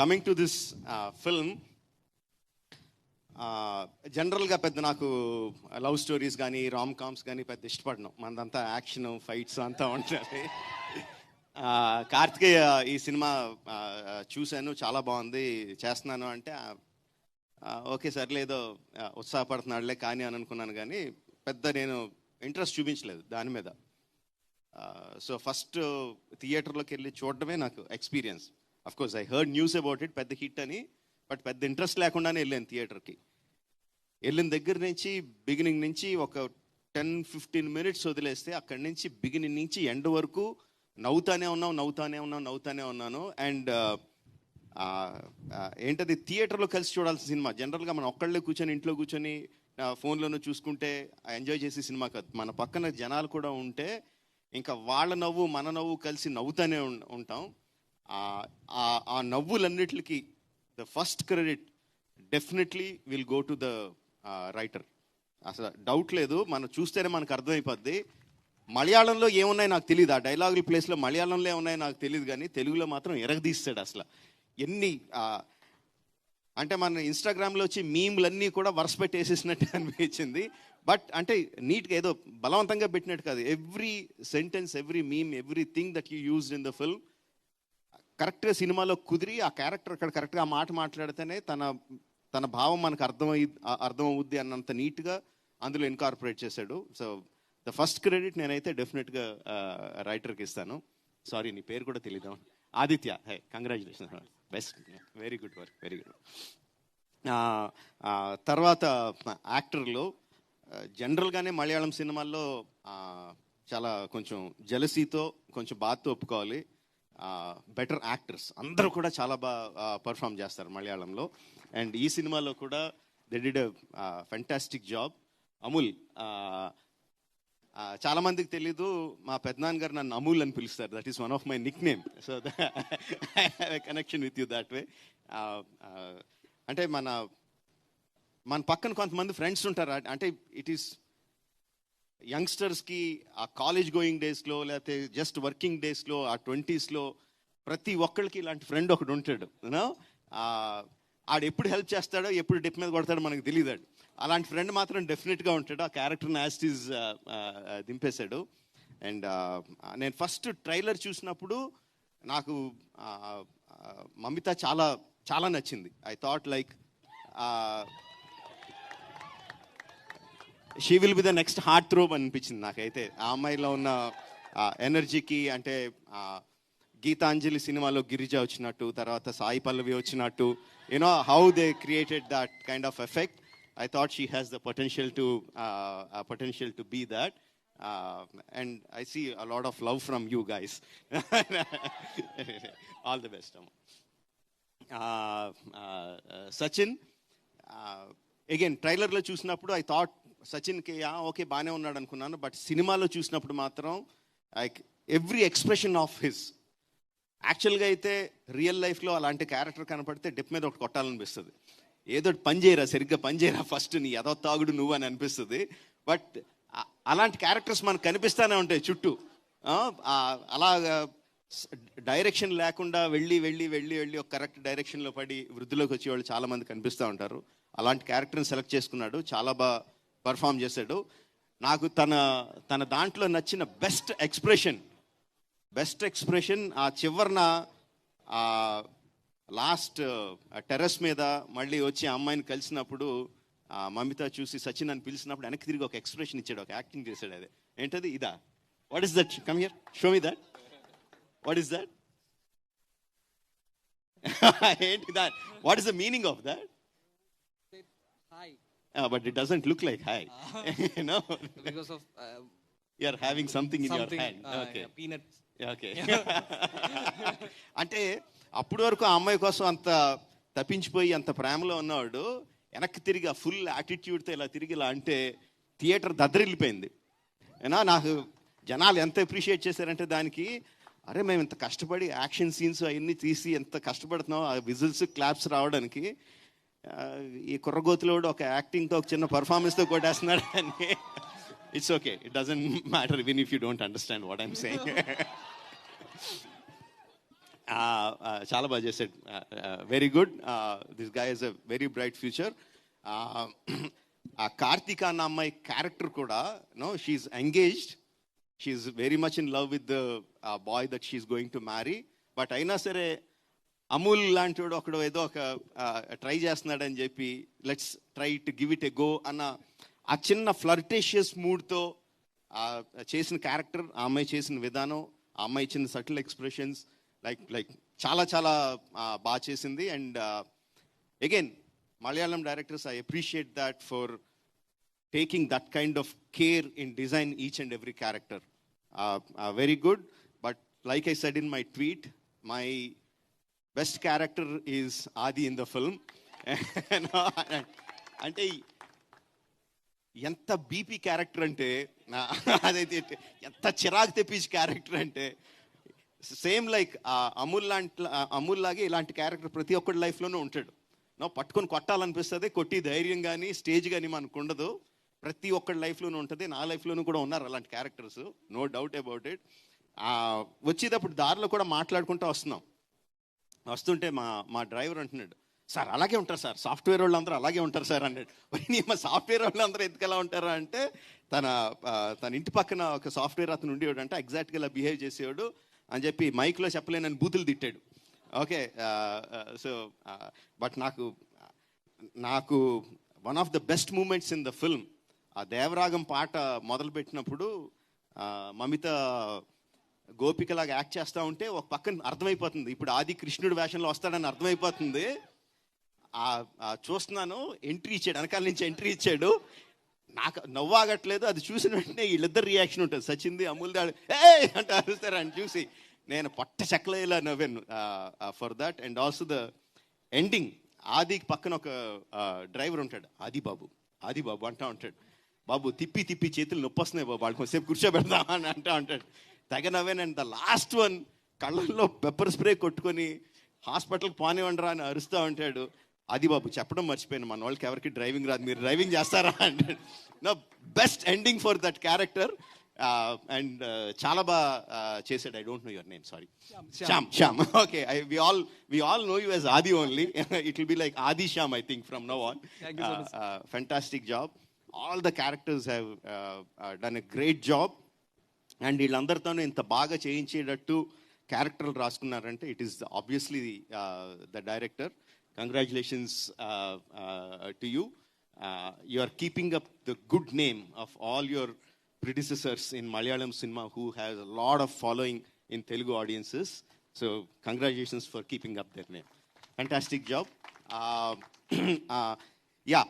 Coming to this film జనరల్గా పెద్ద నాకు లవ్ స్టోరీస్ కానీ రామ్ కామ్స్ కానీ పెద్ద ఇష్టపడను. మనదంతా యాక్షన్ ఫైట్స్ అంతా ఉంటుంది uh, కార్తికేయ ఈ సినిమా uh, చూశాను చాలా బాగుంది చేస్తున్నాను అంటే ఓకే సార్ లేదో ఉత్సాహపడుతున్నాడులే కానీ అని అనుకున్నాను కానీ పెద్ద నేను ఇంట్రెస్ట్ చూపించలేదు దాని మీద. సో ఫస్ట్ థియేటర్లోకి వెళ్ళి చూడడమే నాకు experience of course I heard news about it పెద్ద హిట్ అని బట్ పెద్ద ఇంట్రెస్ట్ లేకుండానే వెళ్ళాను థియేటర్కి వెళ్ళిన దగ్గర నుంచి బిగినింగ్ నుంచి ఒక టెన్ ఫిఫ్టీన్ మినిట్స్ వదిలేస్తే అక్కడి నుంచి బిగినింగ్ నుంచి ఎండ్ వరకు నవ్వుతానే ఉన్నాం నవ్వుతానే ఉన్నాం నవ్వుతానే ఉన్నాను. అండ్ uh, ఏంటది థియేటర్లో కలిసి చూడాల్సిన సినిమా. జనరల్గా మనం ఒక్కళ్ళే కూర్చొని ఇంట్లో కూర్చొని ఫోన్లోనూ చూసుకుంటే ఎంజాయ్ చేసే సినిమా కాదు. మన పక్కన జనాలు కూడా ఉంటే ఇంకా వాళ్ళ నవ్వు మన నవ్వు కలిసి నవ్వుతానే ఉంటాం. ఆ- నవ్వులన్నిటికి the first credit definitely will go to the writer అసలు డౌట్ లేదు మనం చూస్తేనే మనకు అర్థమైపోద్ది. మలయాళంలో ఏమున్నాయి నాకు తెలియదు ఆ డైలాగుల ప్లేస్లో మలయాళంలో ఏమున్నాయి నాకు తెలియదు కానీ తెలుగులో మాత్రం ఎరగదీస్తాడు అసలు. ఎన్ని అంటే మన ఇన్స్టాగ్రామ్లో వచ్చి మీమ్లన్నీ కూడా వరుస పెట్టి వేసేసినట్టు అనిపించింది. బట్ అంటే నీట్గా ఏదో బలవంతంగా పెట్టినట్టు కాదు. Every sentence every meme every thing that you used in the film కరెక్ట్గా సినిమాలో కుదిరి ఆ క్యారెక్టర్ అక్కడ కరెక్ట్గా ఆ మాట మాట్లాడితేనే తన తన భావం మనకు అర్థమై అర్థమవుద్ది అన్నంత నీట్గా అందులో ఇన్కార్పొరేట్ చేశాడు. సో ద ఫస్ట్ క్రెడిట్ నేనైతే డెఫినెట్గా రైటర్కి ఇస్తాను. సారీ నీ పేరు కూడా తెలియదు Aditya. Hey congratulation best. Very good work. Very good. తర్వాత యాక్టర్లో జనరల్గానే మలయాళం సినిమాల్లో చాలా కొంచెం జలసీతో కొంచెం బాధతో ఒప్పుకోవాలి. బెటర్ యాక్టర్స్ అందరూ కూడా చాలా బాగా పర్ఫామ్ చేస్తారు మలయాళంలో. అండ్ ఈ సినిమాలో కూడా they did fantastic job Amul చాలామందికి చాలా మందికి తెలీదు మా పెద్దనాన్న గారు నన్ను అమూల్ అని పిలుస్తారు. That is one of my nick name so I connection with you that way అంటే మన మన పక్కన కొంతమంది ఫ్రెండ్స్ ఉంటారు. అంటే ఇట్ ఈస్ యంగ్స్టర్స్కి ఆ కాలేజ్ గోయింగ్ డేస్లో లేకపోతే జస్ట్ వర్కింగ్ డేస్లో ఆ ట్వంటీస్లో ప్రతి ఒక్కరికి ఇలాంటి ఫ్రెండ్ ఒకడు ఉంటాడు ఆడు ఎప్పుడు హెల్ప్ చేస్తాడో ఎప్పుడు డిప్ మీద కొడతాడో మనకు తెలియదాడు అలాంటి ఫ్రెండ్ మాత్రం డెఫినెట్గా ఉంటాడు. ఆ క్యారెక్టర్ని యాస్టీజ్ దింపేశాడు. అండ్ నేను ఫస్ట్ ట్రైలర్ చూసినప్పుడు నాకు మమిత చాలా చాలా నచ్చింది. I thought like she will be the next heartthrob అనిపించింది నాకైతే. ఆ అమ్మాయిలో ఉన్న ఎనర్జీకి అంటే గీతాంజలి సినిమాలో గిరిజ వచ్చినట్టు తర్వాత సాయి పల్లవి వచ్చినట్టు you know how they created that kind of effect I thought she has the potential to potential to be that and I see a lot of love from you guys all the best అమ్మ. Sachin again ట్రైలర్లో చూసినప్పుడు I thought సచిన్కి okay బాగానే ఉన్నాడు అనుకున్నాను. But సినిమాలో చూసినప్పుడు మాత్రం like every expression of his. యాక్చువల్గా అయితే రియల్ లైఫ్లో అలాంటి క్యారెక్టర్ కనపడితే డిప్ మీద ఒకటి కొట్టాలనిపిస్తుంది. ఏదో పని చేయరా సరిగ్గా పని చేయరా ఫస్ట్ నీ ఏదో తాగుడు నువ్వు అని అనిపిస్తుంది. బట్ అలాంటి క్యారెక్టర్స్ మనకు కనిపిస్తూనే ఉంటాయి చుట్టూ. అలా అలాగా డైరెక్షన్ లేకుండా వెళ్ళి వెళ్ళి వెళ్ళి వెళ్ళి ఒక కరెక్ట్ డైరెక్షన్లో పడి వృద్ధిలోకి వచ్చే వాళ్ళు చాలామంది కనిపిస్తూ ఉంటారు. అలాంటి క్యారెక్టర్ని సెలెక్ట్ చేసుకున్నాడు. చాలా బాగా పర్ఫామ్ చేశాడు. నాకు తన తన దాంట్లో నచ్చిన బెస్ట్ ఎక్స్ప్రెషన్ బెస్ట్ ఎక్స్ప్రెషన్ ఆ చివరన ఆ లాస్ట్ టెర్రస్ మీద మళ్ళీ వచ్చి ఆ అమ్మాయిని కలిసినప్పుడు ఆ మమిత చూసి సచిన్ అని పిలిచినప్పుడు వెనక్కి తిరిగి ఒక ఎక్స్ప్రెషన్ ఇచ్చాడు ఒక యాక్టింగ్ చేశాడు అది. ఏంటది ఇదా? What is that come here show me that what is that ఏంటి that what is the meaning of that but it doesn't look like high no Because of uh, you are having something in your something, hand uh, okay yeah, peanuts. Okay అంటే అప్పటి వరకు ఆ అమ్మాయి కోసం అంత తప్పించిపోయి అంత ప్రేమలో ఉన్నవాడు వెనక్కి తిరిగి ఆ ఫుల్ యాటిట్యూడ్తో ఇలా తిరిగి ఇలా అంటే థియేటర్ దద్దరిల్లిపోయింది. ఏనా నాకు జనాలు ఎంత అప్రిషియేట్ చేశారంటే దానికి అరే మేము ఇంత కష్టపడి యాక్షన్ సీన్స్ అవన్నీ తీసి ఎంత కష్టపడుతున్నాం ఆ విజిల్స్ క్లాప్స్ రావడానికి ఈ కుర్రగోతులోడు ఒక యాక్టింగ్తో ఒక చిన్న పర్ఫార్మెన్స్తో కొట్టేస్తున్నాడు అని. It's okay it doesn't matter even if you don't understand what I'm saying చాలా బాగా చేశాడు. Very good this guy is a very bright future ఆ కార్తిక అన్న అమ్మాయి క్యారెక్టర్ కూడా no she's engaged she's very much in love with the boy that she's going to marry but అయినా సరే అమూల్ లాంటి వాడు ఒకడు ఏదో ఒక ట్రై చేస్తున్నాడని చెప్పి let's try to give it a go అన్న ఆ చిన్న ఫ్లర్టేషియస్ మూడ్తో చేసిన క్యారెక్టర్ ఆ అమ్మాయి చేసిన విధానం ఆ అమ్మాయి ఇచ్చిన సటిల్ ఎక్స్ప్రెషన్స్ లైక్ లైక్ చాలా చాలా బాగా చేసింది. And again Malayalam directors I appreciate that for taking that kind of care in design each and every character. Very good. But like I said in my tweet my best character is Aadi in the film అంటే ఎంత BP character అంటే నా- అదైతే ఎంత చిరాకు తెప్పించి character అంటే same like Amul లాంటి అమూల్ లాగే ఇలాంటి క్యారెక్టర్ ప్రతి ఒక్కడి లైఫ్లోనూ ఉంటాడు. నా పట్టుకొని కొట్టాలనిపిస్తుంది కొట్టి ధైర్యం కానీ స్టేజ్ కానీ మనకు ఉండదు. ప్రతి ఒక్కడి లైఫ్లోనూ ఉంటుంది నా లైఫ్లోనూ కూడా ఉన్నారు అలాంటి characters no doubt about it వచ్చేటప్పుడు దారిలో కూడా మాట్లాడుకుంటూ వస్తున్నాం. వస్తుంటే మా మా డ్రైవర్ అంటున్నాడు సార్ అలాగే ఉంటారు సార్ సాఫ్ట్వేర్ వాళ్ళు అందరూ అలాగే ఉంటారు సార్ అన్నాడు. మా సాఫ్ట్వేర్ వాళ్ళు అందరూ ఎందుకు ఎలా ఉంటారా అంటే తన తన ఇంటి పక్కన ఒక సాఫ్ట్వేర్ అతను ఉండేవాడు అంటే ఎగ్జాక్ట్గా ఇలా బిహేవ్ చేసేవాడు అని చెప్పి మైక్లో చెప్పలేనని బూతులు తిట్టాడు. ఓకే సో బట్ నాకు నాకు one of the best moments in the film ఆ దేవరాగం పాట మొదలుపెట్టినప్పుడు మమిత గోపికలాగా యాక్ట్ చేస్తూ ఉంటే ఒక పక్కన అర్థమైపోతుంది. ఇప్పుడు ఆది కృష్ణుడు వేషంలో వస్తాడని అర్థమైపోతుంది. ఆ చూస్తున్నాను ఎంట్రీ ఇచ్చాడు వెనకాల నుంచి ఎంట్రీ ఇచ్చాడు. నాకు నవ్వాగట్లేదు అది చూసిన వెంటనే వీళ్ళిద్దరు రియాక్షన్ ఉంటుంది. సచింది అమూల్ దాడు ఏ అంటే అరుస్తారు అని చూసి నేను పొట్ట చెక్కలేలా నవ్వాను. For that and also the ending Aadi పక్కన ఒక డ్రైవర్ ఉంటాడు. ఆది బాబు ఆది బాబు అంటా ఉంటాడు. బాబు తిప్పి తిప్పి చేతులు నొప్పి వస్తున్నాయి బాబు వాళ్ళు కొంచెంసేపు కూర్చోబెడదామని అంటా ఉంటాడు. తెగ నవ్వాను అండ్ ద లాస్ట్ వన్. కళ్ళల్లో పెప్పర్ స్ప్రే కొట్టుకొని హాస్పిటల్కి పోనివ్వండిరా అని అరుస్తూ ఉంటాడు. అది బాబు చెప్పడం మర్చిపోయాను. మన వాళ్ళకి ఎవరికి డ్రైవింగ్ రాదు. మీరు డ్రైవింగ్ చేస్తారా అంటే no best ending for that character. And చాలా బాగా చేసాడు I don't know your name sorry. Shyam. Shyam okay I we all we all know you as Aadi only. It will be like Aadi Shyam I think from now on. Fantastic job all the characters have done a great job and వీళ్ళందరితోనూ ఇంత బాగా చేయించేటట్టు క్యారెక్టర్లు రాసుకున్నారంటే it is obviously the director. Congratulations to you you are keeping up the good name of all your predecessors in Malayalam cinema who has a lot of following in Telugu audiences so congratulations for keeping up their name fantastic job yeah